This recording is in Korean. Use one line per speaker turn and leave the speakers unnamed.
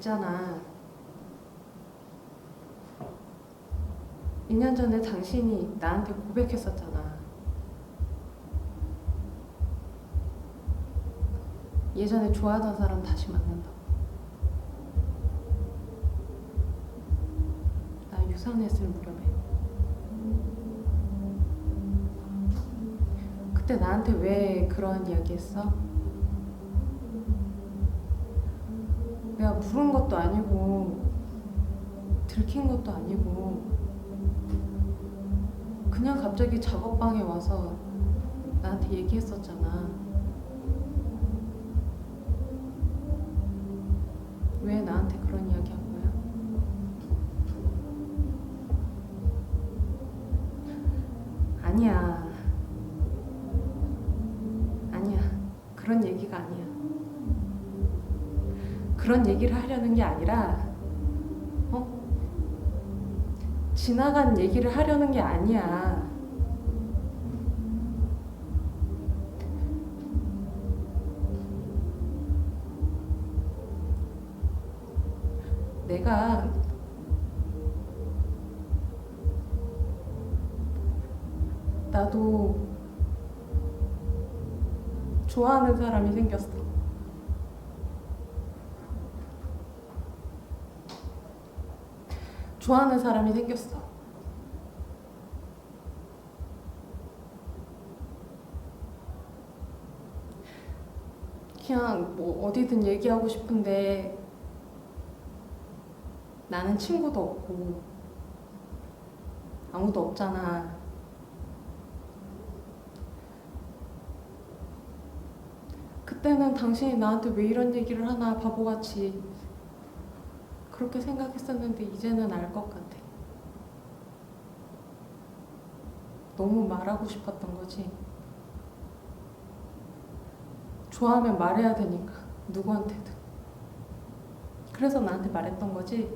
있잖아. 2년 전에 당신이 나한테 고백했었잖아. 예전에 좋아하던 사람 다시 만난다고. 나 유산했을 무렵에. 그때 나한테 왜 그런 이야기 했어? 내가 물은 것도 아니고 들킨 것도 아니고 그냥 갑자기 작업방에 와서 나한테 얘기했었잖아. 왜 나한테 그런 이야기 한 거야? 아니야. 아니야. 그런 얘기가 아니야. 그런 얘기를 하려는 게 아니라, 어? 지나간 얘기를 하려는 게 아니야. 내가 나도 좋아하는 사람이 생겼어. 좋아하는 사람이 생겼어. 그냥 뭐 어디든 얘기하고 싶은데 나는 친구도 없고 아무도 없잖아. 그때는 당신이 나한테 왜 이런 얘기를 하나 바보같이 그렇게 생각했었는데 이제는 알 것 같아. 너무 말하고 싶었던 거지. 좋아하면 말해야 되니까 누구한테든. 그래서 나한테 말했던 거지.